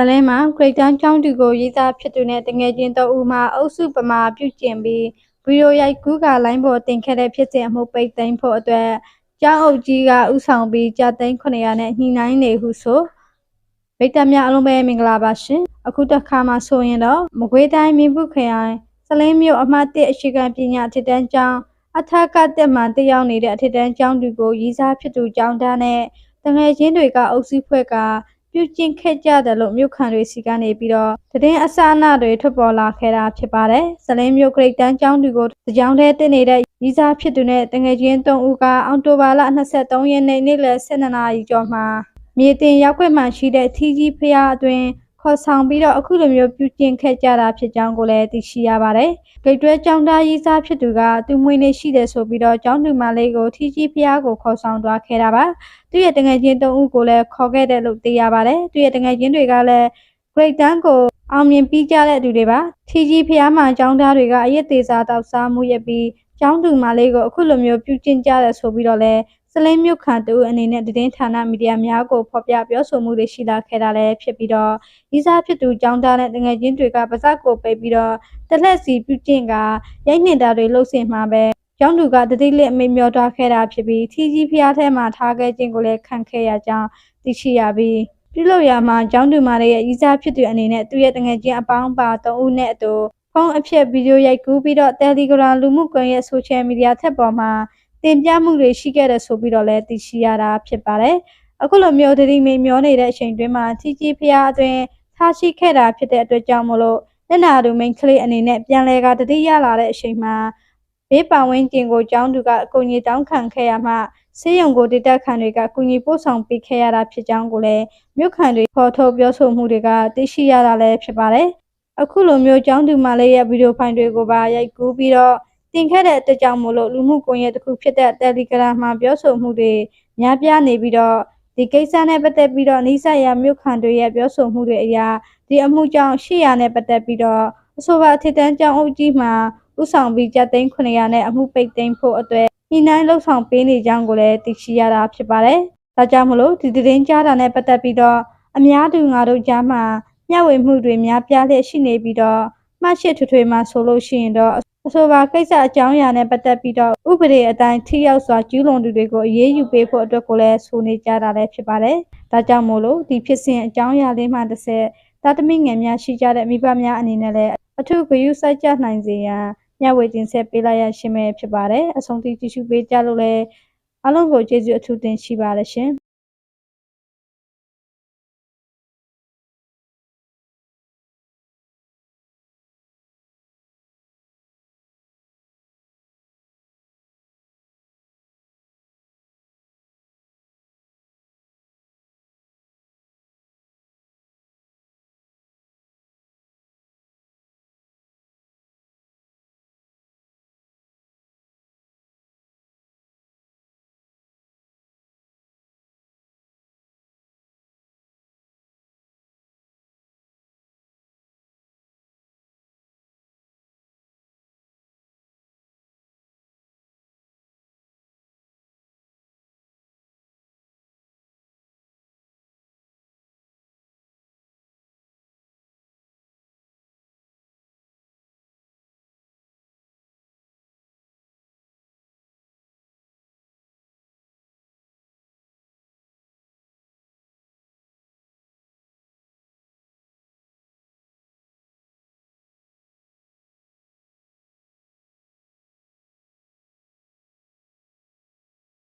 ဇလင်းမှာဂရိတ်တန်ကျောင်းတူကိုရေးသားဖြစ်သူနဲ့တငယ်ချင်းတော့ဦးမှာအုပ်စုပမာပြုကျင်ပြီးဗီဒီယိုရိုက်ကူးကလိုင်းပေါ်တင်ခဲ့တဲ့ဖြစ်စဉ်အမှုပိတ်သိမ်းဖို့အတွက်ကျောင်းအုပ်ကြီးကဥဆောင်ပြီးကြာသိန်း900နဲ့ညှိနှိုင်းနေဟုဆိုဗိတ္တများအလုံးပဲမင်္ဂလာပါရှင်အခုတစ်ခါမှဆိုရင်တော့မကွေးတိုင်းမင်းဘူးခရိုင်စလင်းမြို့အမှတ်1အရှိကပညာအထက်တန်းကျောင်းအထက်ကတက်မှတက်ရောက်နေတဲ့အထက်တန်းကျောင်းတူကိုရေးစားဖြစ်သူကျောင်းသားနဲ့တငယ်ချင်းတွေကအုပ်စုဖွဲ့က ပြုကျင့်ခဲ့ကြတယ်လို့မြို့ခံတွေစီကနေပြီးတော့သတင်းအစအနတွေထွက်ပေါ်လာခဲ့တာဖြစ်ပါတယ်။ဇလင်းမြို့ဂရိတ်တန်းကျောင်းသူကိုကြောင်ထဲတင်နေတဲ့ရီစာဖြစ်သူနဲ့တငယ်ချင်း၃ဦးကအောက်တိုဘာလ23ရက်နေ့နေ့လယ်12နာရီကျော်မှာမြေတင်ရောက်ွက်မှရှိတဲ့ထီကြီးဖျားအတွင် ခေါ်ဆောင်ပြီးတော့အခုလိုမျိုးပြုကျင့်ခဲ့ကြတာဖြစ်ကြောင်းကိုလည်းသိရှိရပါတယ်။ဂိတ်တွဲကျောင်းသားရေးစားဖြစ်သူကသူမွေးနေရှိတယ်ဆိုပြီးတော့ကျောင်းသူမလေးကိုထီကြီးဖျားကိုခေါ်ဆောင်သွားခဲ့တာပါ။သူ့ရဲ့တငယ်ချင်း၃ဦးကိုလည်းခေါ်ခဲ့တယ်လို့သိရပါတယ်။သူ့ရဲ့တငယ်ချင်းတွေကလည်း great တန်းကိုအောင်မြင်ပြီးကြတဲ့သူတွေပါထီကြီးဖျားမှကျောင်းသားတွေကအရက်သေးစားတောက်စားမှုရပြီးကျောင်းသူမလေးကိုအခုလိုမျိုးပြုကျင့်ကြတယ်ဆိုပြီးတော့လဲ စလင်းမြုပ်ခံတူအနေနဲ့တည်င်းဌာနမီဒီယာများကိုဖော်ပြပြောဆိုမှုတွေရှိလာခဲ့တာလည်းဖြစ်ပြီးတော့ဤစားဖြစ်သူကျောင်းသားနဲ့တငယ်ချင်းတွေကပါဇက်ကိုပိတ်ပြီးတော့တလက်စီပြုကျင့်ကရိုက်နှင်တာတွေလှုပ်ဆင်မှာပဲကျောင်းသူကတတိလက်အမိမျောထားခဲ့တာဖြစ်ပြီးထီကြီးဖျားထဲမှာထားခဲ့ခြင်းကိုလည်းခံခဲ့ရကြောင်းသိရှိရပြီးပြုလုပ်ရမှာကျောင်းသူမရဲ့ဤစားဖြစ်သူအနေနဲ့သူရဲ့တငယ်ချင်းအပေါင်းပါ၃ဦးနဲ့အတူဖုန်းအဖြစ်ဗီဒီယိုရိုက်ကူးပြီးတော့ Telegram လူမှုကွန်ရက် social media ထက်ပေါ်မှာ တင်ပြမှုတွေရှိခဲ့တဲ့ဆိုပြီးတော့လည်းသိရှိရတာဖြစ်ပါတယ်။အခုလိုမျိုးတတိမေမျောနေတဲ့အချိန်တွင်းမှာထီကြီးဖျားအတွင်းထားရှိခဲ့တာဖြစ်တဲ့အတွက်ကြောင့်မလို့လက်နာသူမိန်ကလေးအနေနဲ့ပြန်လဲကတတိရလာတဲ့အချိန်မှာဘေးပဝင်းကျင်ကိုကျောင်းသူကအကူအညီတောင်းခံခဲ့ရမှဆေးရုံကိုဒေတာခန်တွေကကူညီပို့ဆောင်ပေးခဲ့ရတာဖြစ်ကြောင်းကိုလည်းမြို့ခံတွေဖော်ထုတ်ပြောဆိုမှုတွေကသိရှိရတာလည်းဖြစ်ပါတယ်။အခုလိုမျိုးကျောင်းသူမလေးရဲ့ဗီဒီယိုဖိုင်တွေကိုပါရိုက်ကူးပြီးတော့ တင်ခဲ့တဲ့အတွက်ကြောင့်မို့လို့လူမှုကွန်ရက်တစ်ခုဖြစ်တဲ့ Telegram မှာပြောဆိုမှုတွေများပြားနေပြီးတော့ဒီကိစ္စနဲ့ပတ်သက်ပြီးတော့နှိစက်ရမြို့ခံတွေရဲ့ပြောဆိုမှုတွေအရာဒီအမှုကြောင့်800နဲ့ပတ်သက်ပြီးတော့အဆိုပါအထက်တန်းကျောင်းအုပ်ကြီးမှာဥဆောင်ပြီးကျပ်သိန်း900နဲ့အမှုပိတ်သိမ်းဖို့အတွက်ညှိနှိုင်းလှုပ်ဆောင်ပေးနေကြောင်းကိုလည်းသိရှိရတာဖြစ်ပါတယ်။ဒါကြောင့်မလို့ဒီသတင်းကြားတာနဲ့ပတ်သက်ပြီးတော့အများသူငါတို့ကြားမှာမျှဝေမှုတွေများပြားလျက်ရှိနေပြီးတော့ မှတ်ရှိထွေထွေမှဆိုလို့ရှိရင်တော့အဆိုပါကိစ္စအကြောင်းအရာနဲ့ပတ်သက်ပြီးတော့ဥပဒေအတိုင်းထိရောက်စွာကျူးလွန်သူတွေကိုအရေးယူပေးဖို့အတွက်ကိုလည်းဆိုနေကြတာလည်းဖြစ်ပါတယ်။ဒါကြောင့်မို့လို့ဒီဖြစ်စဉ်အကြောင်းအရာလေးမှတစ်ဆက်တာသမီငယ်များရှိကြတဲ့မိဘများအနေနဲ့လည်းအထူးဂရုစိုက်ကြနိုင်စေရန်မျှဝေတင်ဆက်ပေးလိုက်ရရှင်ပဲဖြစ်ပါတယ်။အဆုံးထိကြည့်ရှုပေးကြလို့လည်းအားလုံးကိုကျေးဇူးအထူးတင်ရှိပါတယ်ရှင်။